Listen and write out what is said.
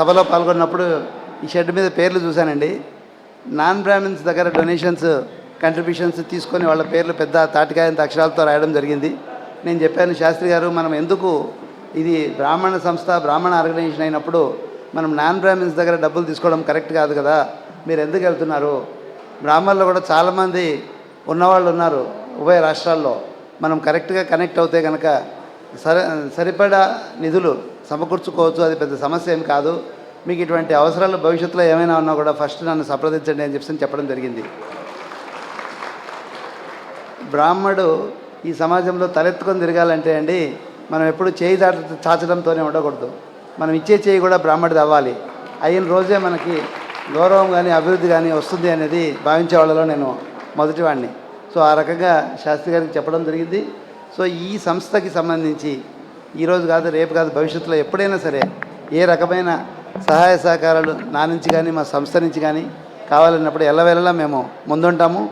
సభలో పాల్గొన్నప్పుడు ఈ షెడ్ మీద పేర్లు చూశానండి. నాన్ బ్రాహ్మిన్స్ దగ్గర డొనేషన్స్ కంట్రిబ్యూషన్స్ తీసుకొని వాళ్ళ పేర్లు పెద్ద తాటికాయంత అక్షరాలతో రాయడం జరిగింది. నేను చెప్పాను శాస్త్రి గారు మనం ఎందుకు ఇది బ్రాహ్మణ సంస్థ బ్రాహ్మణ ఆర్గనైజేషన్ అయినప్పుడు మనం నాన్ బ్రాహ్మిన్స్ దగ్గర డబ్బులు తీసుకోవడం కరెక్ట్ కాదు కదా? మీరు ఎందుకు వెళ్తున్నారు? బ్రాహ్మణులు కూడా చాలామంది ఉన్నవాళ్ళు ఉన్నారు ఉభయ రాష్ట్రాల్లో. మనం కరెక్ట్గా కనెక్ట్ అవుతే కనుక సరి సరిపడా నిధులు సమకూర్చుకోవచ్చు అది పెద్ద సమస్య ఏం కాదు. మీకు ఇటువంటి అవసరాలు భవిష్యత్తులో ఏమైనా ఉన్నా కూడా ఫస్ట్ నన్ను సంప్రదించండి అని చెప్పి చెప్పడం జరిగింది. బ్రాహ్మడు ఈ సమాజంలో తలెత్తుకొని తిరగాలంటే అండి మనం ఎప్పుడు చేయి దాట చాచడంతోనే ఉండకూడదు. మనం ఇచ్చే చేయి కూడా బ్రాహ్మడిది అవ్వాలి. అయిన రోజే మనకి గౌరవం కానీ అభివృద్ధి కానీ వస్తుంది అనేది భావించే వాళ్ళలో నేను మొదటివాడిని. సో ఆ రకంగా శాస్త్రి గారికి చెప్పడం జరిగింది. సో ఈ సంస్థకి సంబంధించి ఈరోజు కాదు రేపు కాదు భవిష్యత్తులో ఎప్పుడైనా సరే ఏ రకమైన సహాయ సహకారాలు నా నుంచి కానీ మా సంస్థ నుంచి కానీ కావాలన్నప్పుడు ఎల్లవేళలా మేము ముందుంటాము.